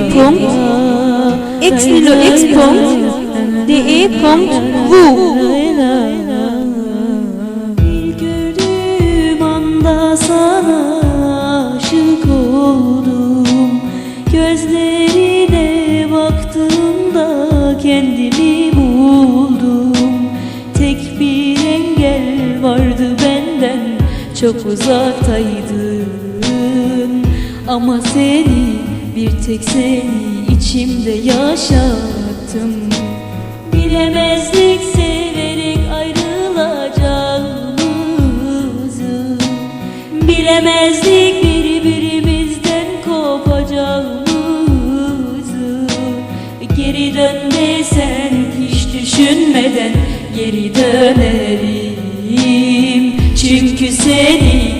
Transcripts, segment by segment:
W. X Lilo X. DE. Wu. Bir gördüğüm anda sana aşık oldum baktığımda kendimi buldum Tek bir engel vardı benden çok uzaktaydın Ama seni bir tek seni içimde yaşattım. Bilemezdik severek ayrılacağımızı Bilemezdik birbirimizden kopacağımızı. Geri dön hiç düşünmeden geri dönerim. Çünkü seni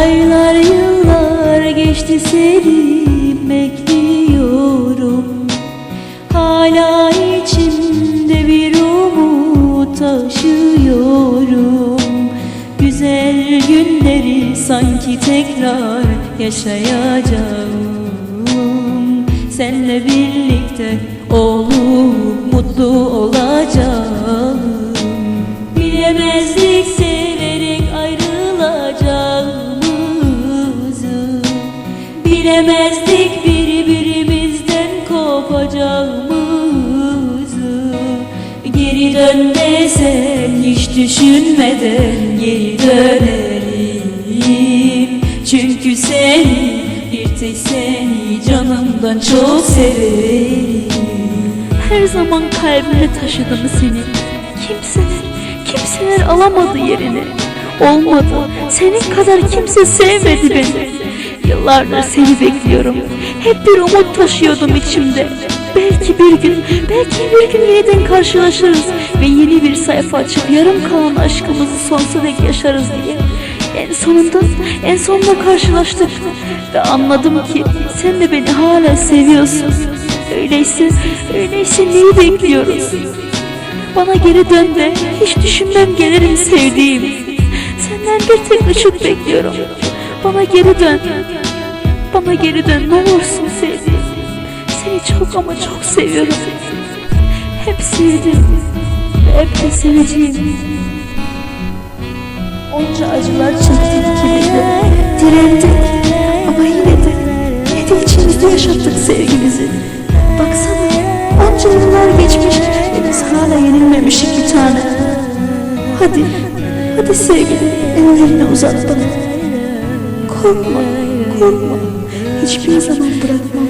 Aylar yıllar geçti seni bekliyorum. Hala içimde bir umut taşıyorum. Güzel günleri sanki tekrar yaşayacağım. Senle birlikte olup mutlu olacağım. Bilemezdik severek ayrılacağımızı Geri dön desen hiç düşünmeden geri dönerim. Çünkü seni bir tek seni canımdan çok severim. Her zaman kalbimde taşıdım seni Kimseler, kimseler alamadı yerini. Olmadı, senin kadar kimse sevmedi beni. Yıllardır seni bekliyorum. Hep bir umut taşıyordum içimde Belki bir gün, belki bir gün yeniden karşılaşırız Ve yeni bir sayfa açıp yarım kalan aşkımızı sonsuza dek yaşarız diye. En sonunda, en sonunda karşılaştık Ve anladım ki sen de beni hala seviyorsun. Öyleyse, öyleyse neyi bekliyoruz? Bana geri dön de hiç düşünmem gelirim sevdiğim? Senden bir tek ışık bekliyorum. Bana geri dön. Bana geri dön ne olursun sevdiğim Çok ama çok seviyorum. Hep sevdim. Hep de seveceğim. Onca acılar çektik de Direndik ama yine de Yine de içimizde yaşattık sevgimizi. Baksana onca yıllar geçmiş Ve biz hala yenilmemişik bir tane. Hadi, hadi sevgilim ellerini uzat bana. Korkma, korkma. Hiçbir zaman bırakma